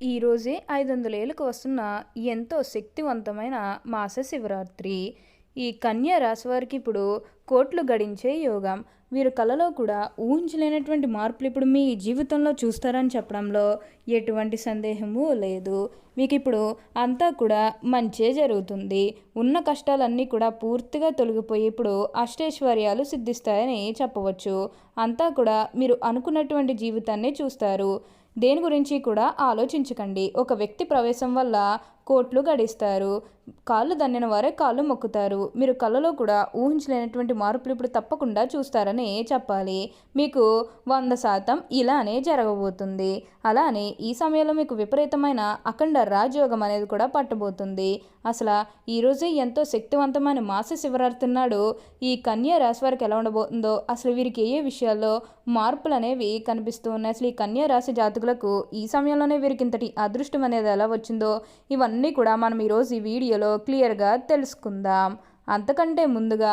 ఈరోజే ఐదు వందల ఏళ్ళకు వస్తున్న ఎంతో శక్తివంతమైన మాస శివరాత్రి ఈ కన్యా రాశి వారికి ఇప్పుడు కోట్లు గడించే యోగం. వీరు కళలో కూడా ఊహించలేనటువంటి మార్పులు ఇప్పుడు మీ జీవితంలో చూస్తారని చెప్పడంలో ఎటువంటి సందేహము లేదు. మీకు ఇప్పుడు అంతా కూడా మంచే జరుగుతుంది. ఉన్న కష్టాలన్నీ కూడా పూర్తిగా తొలగిపోయి ఇప్పుడు అష్టైశ్వర్యాలు సిద్ధిస్తాయని చెప్పవచ్చు. అంతా కూడా మీరు అనుకున్నటువంటి జీవితాన్ని చూస్తారు. దేని గురించి కూడా ఆలోచించకండి. ఒక వ్యక్తి ప్రవేశం వల్ల కోట్లు గడిస్తారు. కాళ్ళు దన్నిన వారే కాళ్ళు మొక్కుతారు. మీరు కళ్ళలో కూడా ఊహించలేనటువంటి మార్పులు ఇప్పుడు తప్పకుండా చూస్తారని చెప్పాలి. మీకు వంద శాతం ఇలానే జరగబోతుంది. అలానే ఈ సమయంలో మీకు విపరీతమైన అఖండ రాజయోగం అనేది కూడా పట్టబోతుంది. అసలు ఈరోజే ఎంతో శక్తివంతమైన మాస శివరాత్రి నాడు ఈ కన్యా రాశి వారికి ఎలా ఉండబోతుందో అసలు వీరికి ఏ ఏ విషయాల్లో మార్పులు అనేవి కనిపిస్తూ ఉన్నాయి? అసలు ఈ కన్యా రాశి జాతకులకు ఈ సమయంలోనే వీరికి ఇంతటి అదృష్టం అనేది ఎలా వచ్చిందో ఇవన్నీ కూడా మనం ఈరోజు ఈ వీడియోలో క్లియర్గా తెలుసుకుందాం. అంతకంటే ముందుగా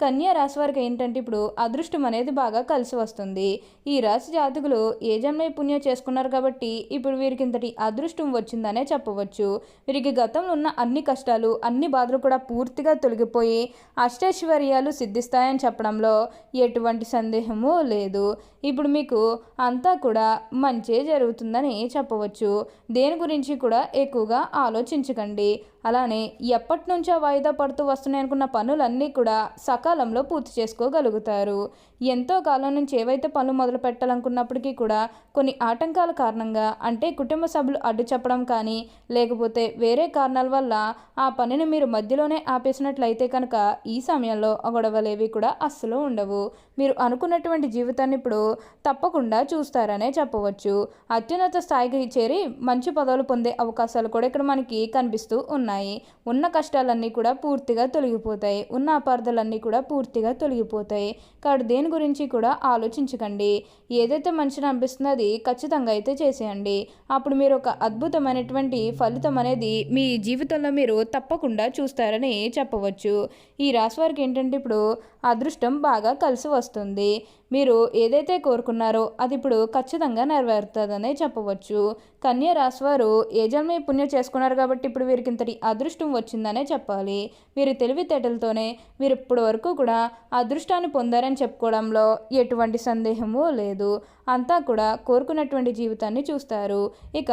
కన్యా రాశి వారికి ఏంటంటే ఇప్పుడు అదృష్టం అనేది బాగా కలిసి వస్తుంది. ఈ రాశి జాతకులు ఏ జన్మ పుణ్యం చేసుకున్నారు కాబట్టి ఇప్పుడు వీరికి ఇంతటి అదృష్టం వచ్చిందనే చెప్పవచ్చు. వీరికి గతంలో ఉన్న అన్ని కష్టాలు అన్ని బాధలు కూడా పూర్తిగా తొలగిపోయి అష్టైశ్వర్యాలు సిద్ధిస్తాయని చెప్పడంలో ఎటువంటి సందేహము లేదు. ఇప్పుడు మీకు అంతా కూడా మంచే జరుగుతుందని చెప్పవచ్చు. దేని గురించి కూడా ఎక్కువగా ఆలోచించకండి. అలానే ఎప్పటి నుంచో వాయిదా పడుతూ వస్తున్నాయి అనుకున్న పనులన్నీ కూడా సకాలంలో పూర్తి చేసుకోగలుగుతారు. ఎంతో కాలం నుంచి ఏవైతే పనులు మొదలు పెట్టాలనుకున్నప్పటికీ కూడా కొన్ని ఆటంకాల కారణంగా అంటే కుటుంబ సభ్యులు అడ్డు చెప్పడం కానీ లేకపోతే వేరే కారణాల వల్ల ఆ పనిని మీరు మధ్యలోనే ఆపేసినట్లయితే కనుక ఈ సమయంలో గొడవలేవి కూడా అస్సలు ఉండవు. మీరు అనుకున్నటువంటి జీవితాన్ని ఇప్పుడు తప్పకుండా చూస్తారనే చెప్పవచ్చు. అత్యున్నత స్థాయికి చేరి మంచి పదవులు పొందే అవకాశాలు కూడా ఇక్కడ మనకి కనిపిస్తూ ఉన్నాయి. ఉన్న కష్టాలన్నీ కూడా పూర్తిగా తొలగిపోతాయి. ఉన్న అపార్థాలన్నీ కూడా పూర్తిగా తొలగిపోతాయి. కాబట్టి దేని గురించి కూడా ఆలోచించకండి. ఏదైతే మంచిని అనిపిస్తుందో అది ఖచ్చితంగా అయితే చేసేయండి. అప్పుడు మీరు ఒక అద్భుతమైనటువంటి ఫలితం అనేది మీ జీవితంలో మీరు తప్పకుండా చూస్తారని చెప్పవచ్చు. ఈ రాశి వారికి ఏంటంటే ఇప్పుడు అదృష్టం బాగా కలిసి వస్తుంది. మీరు ఏదైతే కోరుకున్నారో అది ఇప్పుడు ఖచ్చితంగా నెరవేరుతుందనే చెప్పవచ్చు. కన్య రాశివారు ఏ జన్మ పుణ్యం చేసుకున్నారు కాబట్టి ఇప్పుడు వీరికి ఇంతటి అదృష్టం వచ్చిందనే చెప్పాలి. వీరి తెలివితేటలతోనే వీరు ఇప్పటి వరకు కూడా అదృష్టాన్ని పొందారని చెప్పుకోవడంలో ఎటువంటి సందేహము లేదు. అంతా కూడా కోరుకున్నటువంటి జీవితాన్ని చూస్తారు. ఇక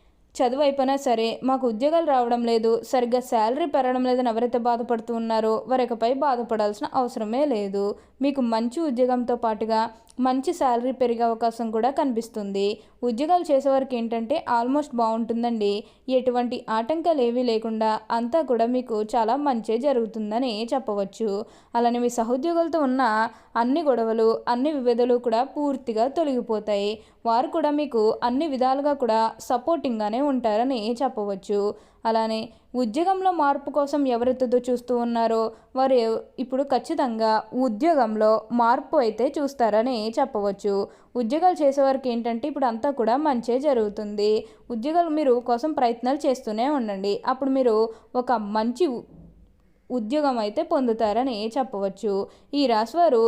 చదువు అయిపోయినా సరే మాకు ఉద్యోగాలు రావడం లేదు సరిగ్గా శాలరీ పెరగడం లేదని ఎవరైతే బాధపడుతూ ఉన్నారో వారికపై బాధపడాల్సిన అవసరమే లేదు. మీకు మంచి ఉద్యోగంతో పాటుగా మంచి శాలరీ పెరిగే అవకాశం కూడా కనిపిస్తుంది. ఉద్యోగాలు చేసేవారికి ఏంటంటే ఆల్మోస్ట్ బాగుంటుందండి. ఎటువంటి ఆటంకాలు ఏవీ లేకుండా అంతా కూడా మీకు చాలా మంచి జరుగుతుందని చెప్పవచ్చు. అలానే మీ సహోద్యోగులతో ఉన్న అన్ని గొడవలు అన్ని విభేదాలు కూడా పూర్తిగా తొలగిపోతాయి. వారు కూడా మీకు అన్ని విధాలుగా కూడా సపోర్టింగ్గానే ఉంటారని చెప్పవచ్చు. అలానే ఉద్యోగంలో మార్పు కోసం ఎవరెత్తుతో చూస్తూ ఉన్నారో వారు ఇప్పుడు ఖచ్చితంగా ఉద్యోగంలో మార్పు అయితే చూస్తారని చెప్పవచ్చు. ఉద్యోగాలు చేసేవారికి ఏంటంటే ఇప్పుడు అంతా కూడా మంచే జరుగుతుంది. ఉద్యోగాలు మీరు కోసం ప్రయత్నాలు చేస్తూనే ఉండండి. అప్పుడు మీరు ఒక మంచి ఉద్యోగం అయితే పొందుతారని చెప్పవచ్చు. ఈ రాశివారు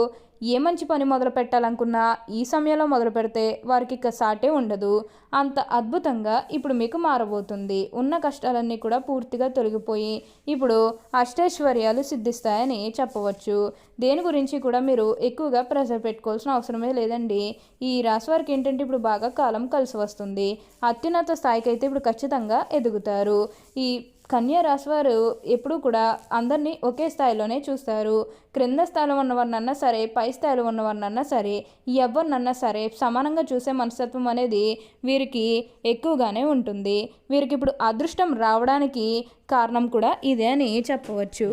ఏ మంచి పని మొదలు పెట్టాలనుకున్నా ఈ సమయంలో మొదలు పెడితే వారికి ఇక సాటే ఉండదు. అంత అద్భుతంగా ఇప్పుడు మీకు మారబోతుంది. ఉన్న కష్టాలన్నీ కూడా పూర్తిగా తొలగిపోయి ఇప్పుడు అష్టైశ్వర్యాలు సిద్ధిస్తాయని చెప్పవచ్చు. దేని గురించి కూడా మీరు ఎక్కువగా ప్రెషర్ పెట్టుకోవాల్సిన అవసరమే లేదండి. ఈ రాశి వారికి ఏంటంటే ఇప్పుడు బాగా కాలం కలిసి వస్తుంది. అత్యున్నత స్థాయికి అయితే ఇప్పుడు ఖచ్చితంగా ఎదుగుతారు. ఈ కన్యా రాశి వారు ఎప్పుడూ కూడా అందరినీ ఒకే స్థాయిలోనే చూస్తారు. క్రింద స్థాయిలో ఉన్నవారినన్నా సరే పై స్థాయిలో ఉన్నవారినన్నా సరే ఎవరినన్నా సరే సమానంగా చూసే మనస్తత్వం అనేది వీరికి ఎక్కువగానే ఉంటుంది. వీరికి ఇప్పుడు అదృష్టం రావడానికి కారణం కూడా ఇదే అని చెప్పవచ్చు.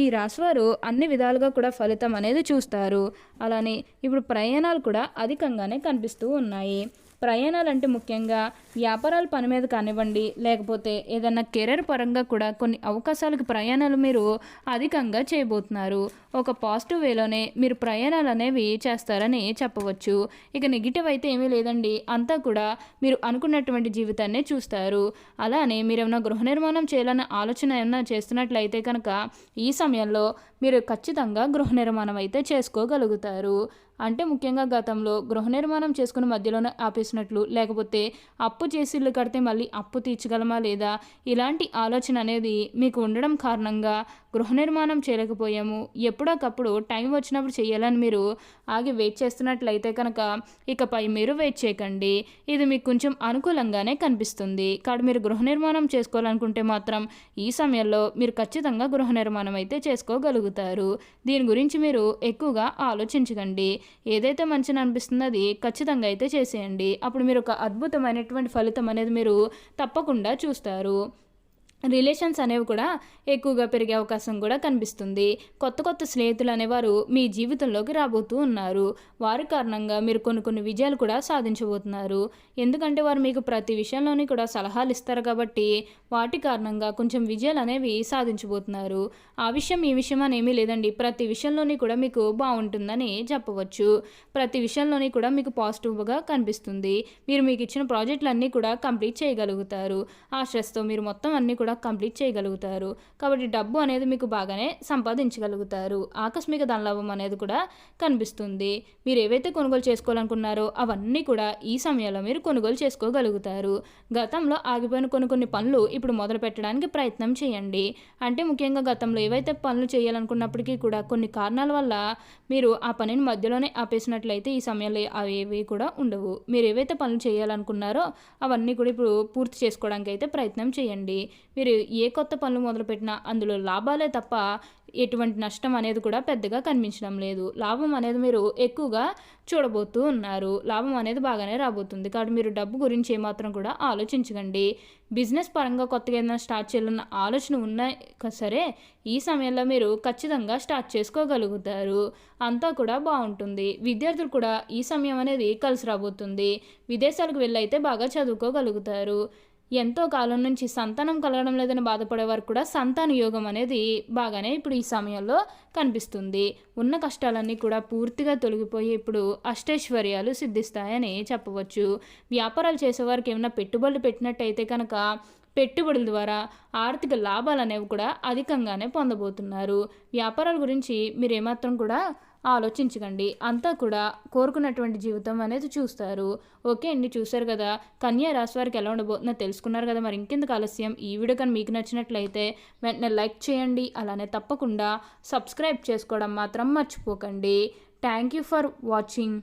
ఈ రాశివారు అన్ని విధాలుగా కూడా ఫలితం అనేది చూస్తారు. అలానే ఇప్పుడు ప్రయాణాలు కూడా అధికంగానే కనిపిస్తూ ఉన్నాయి. ప్రయాణాలు అంటే ముఖ్యంగా వ్యాపారాల పని మీద కానివ్వండి లేకపోతే ఏదన్నా కెరీర్ పరంగా కూడా కొన్ని అవకాశాలకు ప్రయాణాలు మీరు అధికంగా చేయబోతున్నారు. ఒక పాజిటివ్ వేలోనే మీరు ప్రయాణాలు అనేవి చేస్తారని చెప్పవచ్చు. ఇక నెగిటివ్ అయితే ఏమీ లేదండి. అంతా కూడా మీరు అనుకున్నటువంటి జీవితాన్నే చూస్తారు. అలానే మీరు ఏమైనా గృహ నిర్మాణం చేయాలన్న ఆలోచన ఏమైనా చేస్తున్నట్లయితే కనుక ఈ సమయంలో మీరు ఖచ్చితంగా గృహ నిర్మాణం అయితే చేసుకోగలుగుతారు. అంటే ముఖ్యంగా గతంలో గృహ నిర్మాణం చేసుకుని మధ్యలోనే ఆపేసినట్లు లేకపోతే అప్పు చేసి ఇల్లు కడితే మళ్ళీ అప్పు తీర్చగలమా లేదా ఇలాంటి ఆలోచన అనేది మీకు ఉండడం కారణంగా గృహ నిర్మాణం చేయలేకపోయాము. ఎప్పుడోకప్పుడు టైం వచ్చినప్పుడు చేయాలని మీరు ఆగి వెయిట్ చేస్తున్నట్లయితే కనుక ఇకపై మీరు వెయిట్ చేయకండి. ఇది మీకు కొంచెం అనుకూలంగానే కనిపిస్తుంది. కాబట్టి మీరు గృహ నిర్మాణం చేసుకోవాలనుకుంటే మాత్రం ఈ సమయంలో మీరు ఖచ్చితంగా గృహ నిర్మాణం అయితే చేసుకోగలుగుతారు. దీని గురించి మీరు ఎక్కువగా ఆలోచించకండి. ఏదైతే మంచిని అనిపిస్తుందో అది ఖచ్చితంగా అయితే చేసేయండి. అప్పుడు మీరు ఒక అద్భుతమైనటువంటి ఫలితం అనేది మీరు తప్పకుండా చూస్తారు. రిలేషన్స్ అనేవి కూడా ఎక్కువగా పెరిగే అవకాశం కూడా కనిపిస్తుంది. కొత్త కొత్త స్నేహితులు అనేవారు మీ జీవితంలోకి రాబోతూ ఉన్నారు. వారి కారణంగా మీరు కొన్ని కొన్ని విజయాలు కూడా సాధించబోతున్నారు. ఎందుకంటే వారు మీకు ప్రతి విషయంలోని కూడా సలహాలు ఇస్తారు కాబట్టి వాటి కారణంగా కొంచెం విజయాలు అనేవి సాధించబోతున్నారు. ఆ విషయం ఈ విషయం అనేమీ లేదండి. ప్రతి విషయంలోని కూడా మీకు బాగుంటుందని చెప్పవచ్చు. ప్రతి విషయంలోని కూడా మీకు పాజిటివ్గా కనిపిస్తుంది. మీరు మీకు ఇచ్చిన ప్రాజెక్టులన్నీ కూడా కంప్లీట్ చేయగలుగుతారు. ఆ స్ట్రెస్తో మీరు మొత్తం అన్నీ కూడా కంప్లీట్ చేయగలుగుతారు. కాబట్టి డబ్బు అనేది మీకు బాగానే సంపాదించగలుగుతారు. ఆకస్మిక ధనలాభం అనేది కూడా కనిపిస్తుంది. మీరు ఏవైతే కొనుగోలు చేసుకోవాలనుకున్నారో అవన్నీ కూడా ఈ సమయంలో మీరు కొనుగోలు చేసుకోగలుగుతారు. గతంలో ఆగిపోయిన కొన్ని కొన్ని పనులు ఇప్పుడు మొదలు పెట్టడానికి ప్రయత్నం చేయండి. అంటే ముఖ్యంగా గతంలో ఏవైతే పనులు చేయాలనుకున్నప్పటికీ కూడా కొన్ని కారణాల వల్ల మీరు ఆ పనిని మధ్యలోనే ఆపేసినట్లయితే ఈ సమయంలో అవి కూడా ఉండవు. మీరు ఏవైతే పనులు చేయాలనుకున్నారో అవన్నీ కూడా ఇప్పుడు పూర్తి చేసుకోవడానికి అయితే ప్రయత్నం చేయండి. మీరు ఏ కొత్త పనులు మొదలుపెట్టినా అందులో లాభాలే తప్ప ఎటువంటి నష్టం అనేది కూడా పెద్దగా కనిపించడం లేదు. లాభం అనేది మీరు ఎక్కువగా చూడబోతూ ఉన్నారు. లాభం అనేది బాగానే రాబోతుంది. కాబట్టి మీరు డబ్బు గురించి ఏమాత్రం కూడా ఆలోచించకండి. బిజినెస్ పరంగా కొత్తగా ఏదైనా స్టార్ట్ చేయాలన్న ఆలోచన ఉన్నా సరే ఈ సమయంలో మీరు ఖచ్చితంగా స్టార్ట్ చేసుకోగలుగుతారు. అంతా కూడా బాగుంటుంది. విద్యార్థులు కూడా ఈ సమయం అనేది కలిసి రాబోతుంది. విదేశాలకు వెళ్ళైతే బాగా చదువుకోగలుగుతారు. ఎంతో కాలం నుంచి సంతానం కలగడం లేదని బాధపడేవారు కూడా సంతాన యోగం అనేది బాగానే ఇప్పుడు ఈ సమయంలో కనిపిస్తుంది. ఉన్న కష్టాలన్నీ కూడా పూర్తిగా తొలగిపోయి ఇప్పుడు అష్టైశ్వర్యాలు సిద్ధిస్తాయని చెప్పవచ్చు. వ్యాపారాలు చేసేవారికి ఏమైనా పెట్టుబడులు పెట్టినట్టయితే కనుక పెట్టుబడుల ద్వారా ఆర్థిక లాభాలు అనేవి కూడా అధికంగానే పొందబోతున్నారు. వ్యాపారాల గురించి మీరు ఏమాత్రం కూడా ఆలోచించకండి. అంతా కూడా కోరుకున్నటువంటి జీవితం అనేది చూస్తారు. ఓకే అండి చూశారు కదా. కన్యా రాశి వారికి ఎలా ఉండబోతుందో తెలుసుకున్నారు కదా. మరి ఇంకెందుకు ఆలస్యం? ఈ వీడియో కానీ మీకు నచ్చినట్లయితే వెంటనే లైక్ చేయండి. అలానే తప్పకుండా సబ్స్క్రైబ్ చేసుకోవడం మాత్రం మర్చిపోకండి. Thank you for watching.